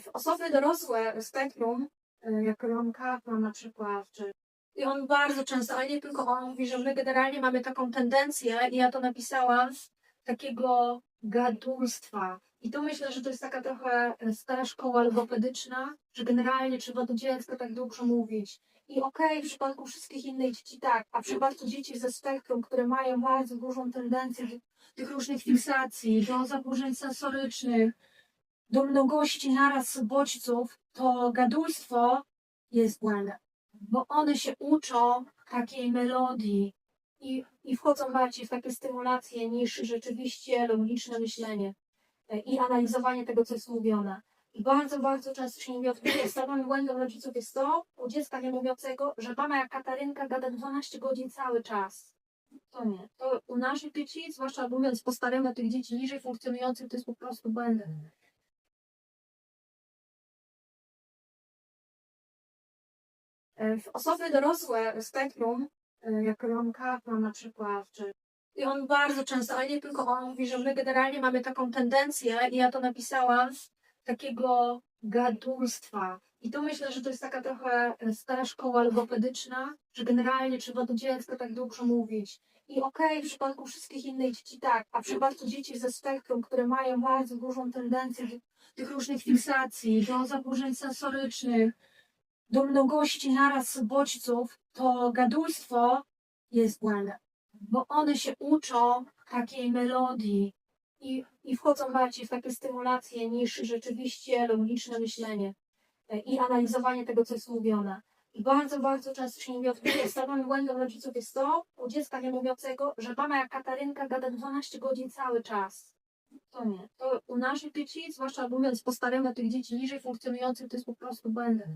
W Osoby dorosłe spektrum, e, jak Ron Kaplan na przykład, czy i on bardzo często, ale nie tylko on, mówi, że my generalnie mamy taką tendencję, i ja to napisałam, takiego gadulstwa. I to myślę, że to jest taka trochę e, stara szkoła logopedyczna, że generalnie trzeba do dziecka tak dużo mówić. I okej, w przypadku wszystkich innych dzieci tak, a w przypadku dzieci ze spektrum, które mają bardzo dużą tendencję do tych różnych fiksacji, do zaburzeń sensorycznych, do mnogości naraz bodźców, to gadulstwo jest błędem. Bo one się uczą takiej melodii i, i wchodzą bardziej w takie stymulacje niż rzeczywiście logiczne myślenie e, i analizowanie tego, co jest mówione. I bardzo, bardzo często się mówi o tym, że podstawowym błędem rodziców jest to, u dziecka nie mówiącego, że mama jak Katarynka gada 12 godzin cały czas. To nie. To u naszych dzieci, zwłaszcza mówiąc po staremu tych dzieci niżej funkcjonujących, to jest po prostu błędem. W Osoby dorosłe spektrum, e, jak Ron Kaplan na przykład, czy i on bardzo często, ale nie tylko on, mówi, że my generalnie mamy taką tendencję, i ja to napisałam, takiego gadulstwa. I to myślę, że to jest taka trochę e, stara szkoła logopedyczna, że generalnie trzeba do dziecka tak dużo mówić. I okej, w przypadku wszystkich innych dzieci tak, a w przypadku dzieci ze spektrum, które mają bardzo dużą tendencję do tych różnych fiksacji, do zaburzeń sensorycznych, do mnogości naraz bodźców, to gadulstwo jest błędem. Bo one się uczą takiej melodii i, i wchodzą bardziej w takie stymulacje niż rzeczywiście logiczne myślenie e, i analizowanie tego, co jest mówione. I bardzo, bardzo często się mówi o tym, że podstawowym błędem rodziców jest to, u dziecka nie mówiącego, że mama jak Katarynka gada 12 godzin cały czas. To nie. To u naszych dzieci, zwłaszcza mówiąc po staremu tych dzieci niżej funkcjonujących, to jest po prostu błędem.